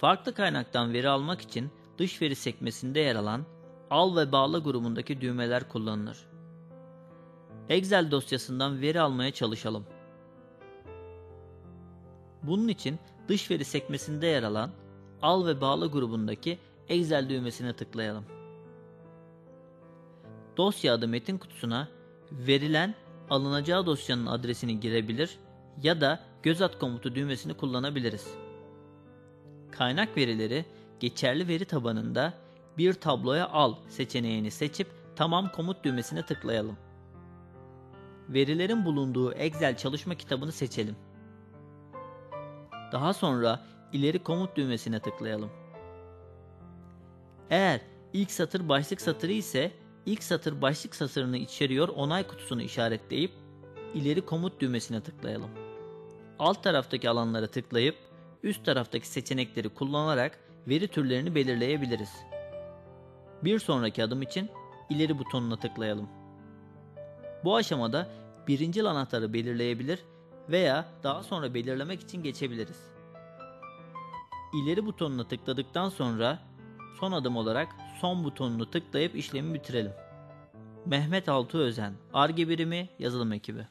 Farklı kaynaktan veri almak için dış veri sekmesinde yer alan al ve bağla grubundaki düğmeler kullanılır. Excel dosyasından veri almaya çalışalım. Bunun için dış veri sekmesinde yer alan al ve bağla grubundaki Excel düğmesine tıklayalım. Dosya adı metin kutusuna verilen alınacağı dosyanın adresini girebilir ya da göz at komutu düğmesini kullanabiliriz. Kaynak verileri geçerli veri tabanında bir tabloya al seçeneğini seçip tamam komut düğmesine tıklayalım. Verilerin bulunduğu Excel çalışma kitabını seçelim. Daha sonra ileri komut düğmesine tıklayalım. Eğer ilk satır başlık satırı ise ilk satır başlık satırını içeriyor onay kutusunu işaretleyip ileri komut düğmesine tıklayalım. Alt taraftaki alanlara tıklayıp üst taraftaki seçenekleri kullanarak veri türlerini belirleyebiliriz. Bir sonraki adım için ileri butonuna tıklayalım. Bu aşamada birincil anahtarı belirleyebilir veya daha sonra belirlemek için geçebiliriz. İleri butonuna tıkladıktan sonra son adım olarak son butonunu tıklayıp işlemi bitirelim. Mehmet Altı Özen, Arge Birimi, Yazılım Ekibi